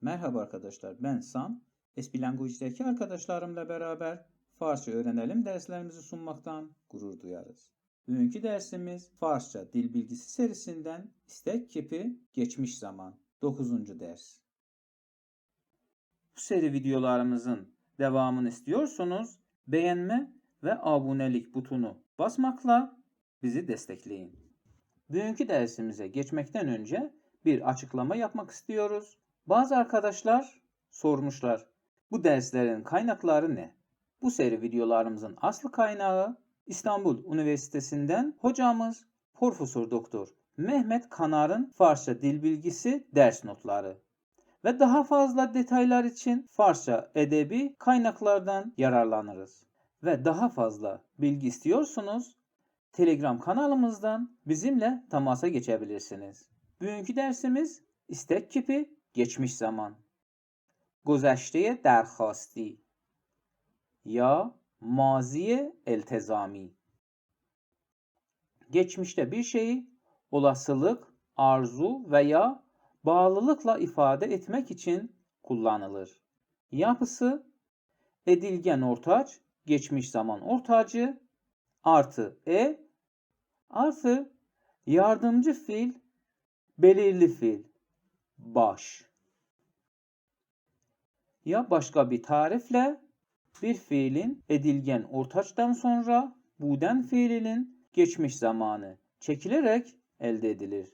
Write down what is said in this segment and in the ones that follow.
Merhaba arkadaşlar, ben Sam. Espi Language'deki arkadaşlarımla beraber Farsça öğrenelim derslerimizi sunmaktan gurur duyarız. Bugünkü dersimiz Farsça dil bilgisi serisinden istek kipi geçmiş zaman 9. ders. Bu seri videolarımızın devamını istiyorsanız beğenme ve abonelik butonu basmakla bizi destekleyin. Bugünkü dersimize geçmekten önce bir açıklama yapmak istiyoruz. Bazı arkadaşlar sormuşlar. Bu derslerin kaynakları ne? Bu seri videolarımızın aslı kaynağı İstanbul Üniversitesi'nden hocamız Profesör Doktor Mehmet Kanar'ın Farsça dil bilgisi ders notları. Ve daha fazla detaylar için Farsça edebi kaynaklardan yararlanırız. Ve daha fazla bilgi istiyorsunuz Telegram kanalımızdan bizimle temasa geçebilirsiniz. Bugünkü dersimiz istek kipi geçmiş zaman. گذشته درخواستی یا ماضی التزامی Geçmişte bir şeyi olasılık, arzu veya bağlılıkla ifade etmek için kullanılır. Yapısı edilgen ortaç, geçmiş zaman ortacı artı e artı yardımcı fiil, belirli fiil, baş. Ya başka bir tarifle bir fiilin edilgen ortaçtan sonra buden fiilinin geçmiş zamanı çekilerek elde edilir.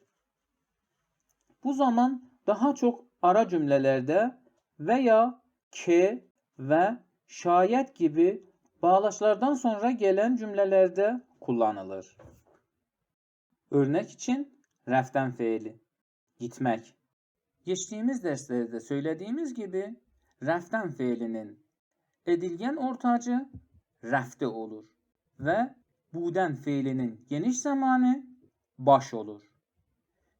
Bu zaman daha çok ara cümlelerde veya ke ve şayet gibi bağlaçlardan sonra gelen cümlelerde kullanılır. Örnek için reften fiili, gitmek. Geçtiğimiz derslerde söylediğimiz gibi reften fiilinin edilgen ortacı refte olur ve buden fiilinin geniş zamanı baş olur.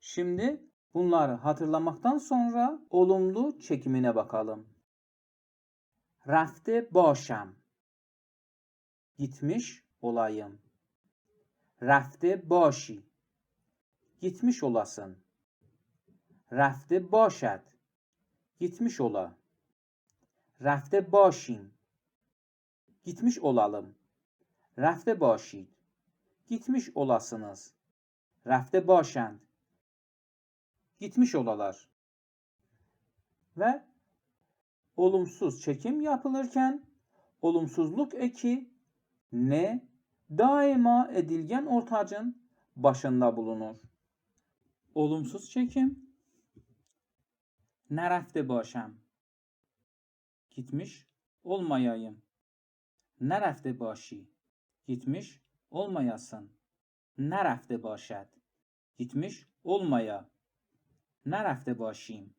Şimdi bunları hatırlamaktan sonra olumlu çekimine bakalım. Rafte başam. Gitmiş olayım. Rafte başi. Gitmiş olasın. Rafte başad. Gitmiş ola. Rafte başim. Gitmiş olalım. Rafte başid. Gitmiş olasınız. Rafte başand. Gitmiş olalar. Ve olumsuz çekim yapılırken olumsuzluk eki ne daima edilgen ortacın başında bulunur. Olumsuz çekim nerefte başam gitmiş olmayayım. Nerefte başı gitmiş olmayasın. Nerefte başad gitmiş olmaya. Nerefte başıyım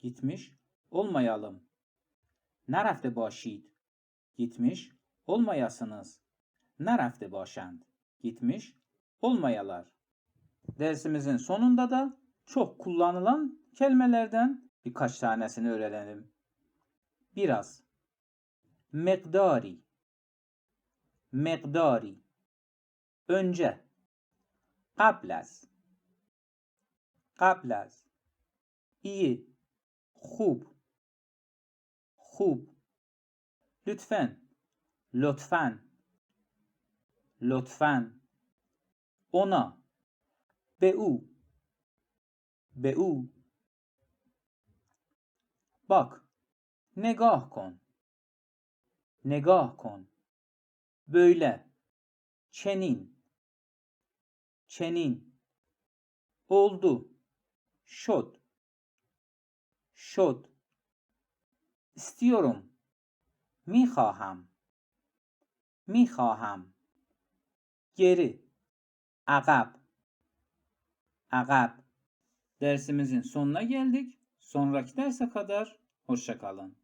gitmiş olmayalım. Nerefte başid gitmiş olmayasınız. Nerefte başand gitmiş olmayalar. Dersimizin sonunda da çok kullanılan kelimelerden birkaç tanesini öğrenelim. Biraz. Miqdari. Miqdari. Önce. قبل از. قبل از. iyi. خوب. خوب. Lütfen. Lütfen. Lütfen. Ona. به او. به او. Bak. نگاه کن. نگاه کن. Böyle. Çenin. Çenin. Oldu. Şod. Şod. İstiyorum. میخواهم. میخواهم. Geri. Agab. Agab. Dersimizin sonuna geldik. Sonraki derse kadar hoşça kalın.